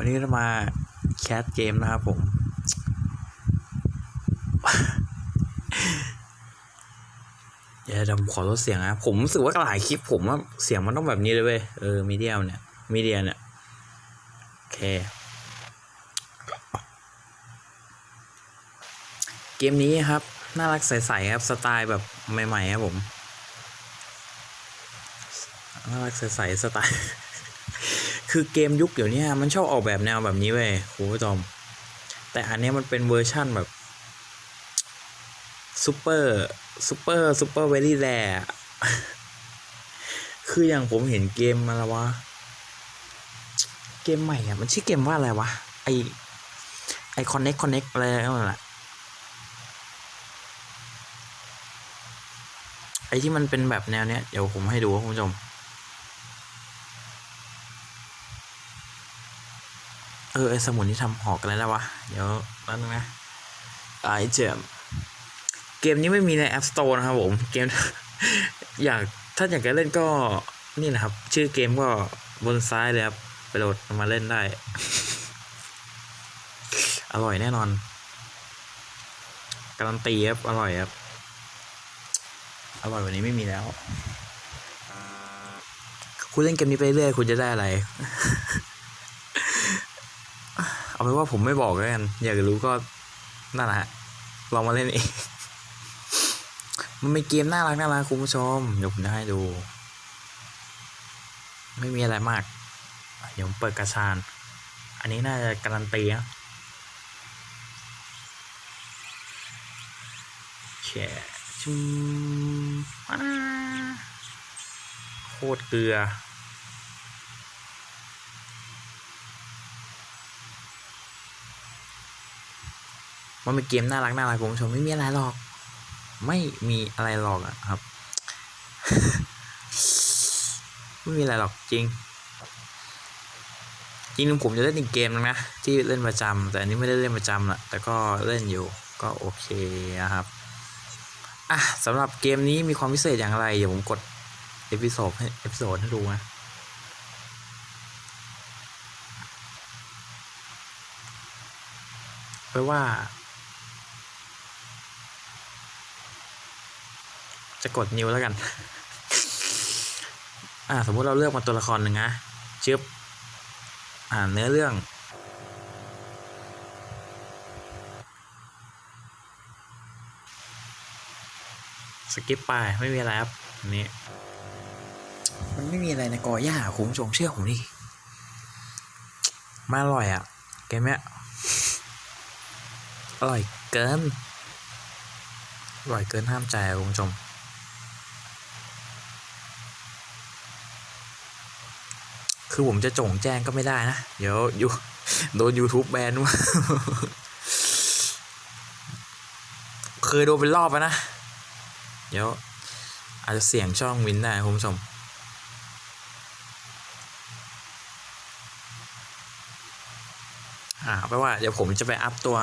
วันนี้เรามาแคสเกมนะครับผมเดี๋ยวเดี๋ยวผมขอลดเสียงนะผมรู้สึกว่าหลายคลิปผมว่าเสียงมันต้องแบบนี้เลยเว้ย เออมีเดียเนี่ยมีเดียเนี่ย โอเค เกมนี้ครับ น่ารักใสๆครับ สไตล์แบบใหม่ๆครับผม น่ารักใสๆสไตล์ คือเกมยุคเดี๋ยวนี้มันชอบออกแบบแนวแบบนี้เว้ยคุณผู้ชมแต่อันนี้มันเป็นเวอร์ชั่นแบบซูเปอร์ซูเปอร์ซูเปอร์เวลี่แรคืออย่างผมเห็นเกมมาแล้ววะ เกมใหม่อะมันชื่อเกมว่าอะไรวะ ไอไอคอนเน็กคอนเน็กอะไรนั่นแหละไอที่มันเป็นแบบแนวเนี้ย เดี๋ยวผมให้ดูคุณผู้ชม ออไอสมุนที่ทำหอกกันแล้ววะ เดี๋ยวแป๊บนึงนะไอเจมเกมนี้ไม่มีใน App Store นะครับผม เกม อยากถ้าอยากจะเล่นก็นี่นะครับ ชื่อเกมก็บนซ้ายเลยครับไปโหลดมาเล่นได้ อร่อยแน่นอน การันตีครับ อร่อยครับ อร่อยวันนี้ไม่มีแล้ว คุณเล่นเกมนี้ไปเรื่อยคุณจะได้อะไร เอาเป็นว่าผมไม่บอกแล้วกัน อยากรู้ก็นั่นแหละฮะลองมาเล่นเอง มันเป็นเกมน่ารักน่ารักคุณผู้ชม เดี๋ยวผมจะให้ดู ไม่มีอะไรมาก เดี๋ยวผมเปิดกระชาน อันนี้น่าจะการันตีนะแชชุมอ่าโคตรเกลือ มันเป็นเกมน่ารักน่ารักคุณผู้ชมไม่มีอะไรหรอก ไม่มีอะไรหรอกอะครับ ไม่มีอะไรหรอกจริง จริงผมจะเล่นอีกเกมนึงนะที่เล่นประจำแต่อันนี้ไม่ได้เล่นประจำละแต่ก็เล่นอยู่ก็โอเคนะครับอะสำหรับเกมนี้มีความพิเศษอย่างไร เดี๋ยวผมกดเอพิโซดให้เอพิโซดให้ดูนะแปลว่า จะกดนิ้วแล้วกัน อ่า สมมุติเราเลือกมาตัวละครหนึ่งนะชึบอ่าเนื้อเรื่อง สกิปไปไม่มีอะไรครับนี้ มันไม่มีอะไรในกอหญ้าคุณผู้ชมเชื่อผมดิมาอร่อยอะ เกมเนี้ยอร่อยเกินอร่อยเกินห้ามใจคุณผู้ชม คือผมจะจงแจ้งก็ไม่ได้นะ เดี๋ยวอยู่โดน YouTube แบนว่าเคยโดนเป็นรอบแล้วนะ เดี๋ยว อาจจะเสี่ยงช่องวินได้คุณผู้ชมอ่าแปลว่าเดี๋ยวผมจะไปอัพตัว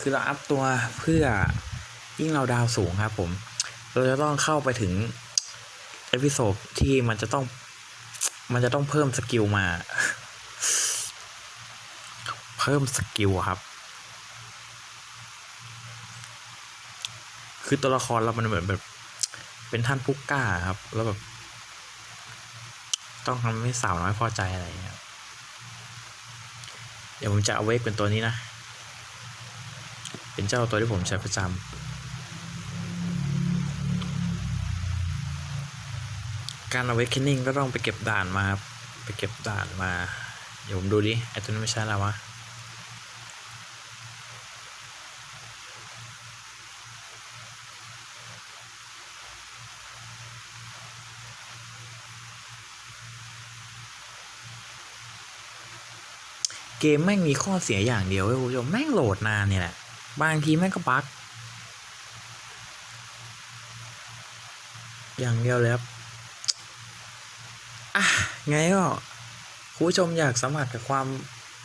คือเราอัพตัวเพื่อยิ่งเราดาวสูงครับผม เราจะต้องเข้าไปถึง เอพิโซดที่มันจะต้อง มันจะต้องเพิ่มสกิลมา เพิ่มสกิลครับ คือตัวละครเรามันเหมือนแบบ เป็นท่านผู้กล้าครับ แล้วแบบ ต้องทำให้สาวน้อยพอใจอะไรอย่างเงี้ย เดี๋ยวผมจะเอาเวกเป็นตัวนี้นะ เป็นเจ้าตัวที่ผมใช้ประจำ การ awakening ก็ต้องไปเก็บด่านมาครับ ไปเก็บด่านมา เดี๋ยวผมดูดิไอตัวนี้ไม่ใช่แล้ววะเกมแม่งมีข้อเสียอย่างเดียวเว้ยคุณผู้ชมแม่งโหลดนานเนี่ยแหละบางทีแม่งก็บั๊กอย่างเดียวเลยครับ ไงก็คุณผู้ชมอยากสัมผัสกับความ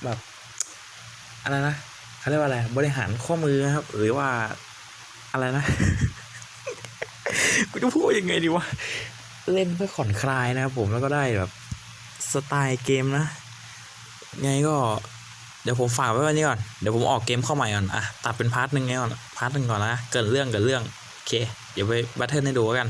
แบบอะไรนะเขาเรียกว่าอะไร บริหารข้อมือนะครับ หรือว่าอะไรนะ กูจะพูดยังไงดีวะ เล่นเพื่อผ่อนคลายนะครับผมแล้วก็ได้แบบสไตล์เกมนะ ไงก็ เดี๋ยวผมฝากไว้วันนี้ก่อน เดี๋ยวผมออกเกมเข้าใหม่ก่อน อะ ตัดเป็นพาร์ทหนึ่งไงก่อน พาร์ทหนึ่งก่อนนะ เกิดเรื่องเกิดเรื่อง โอเค เดี๋ยวไปบัตเทิลให้ดูกัน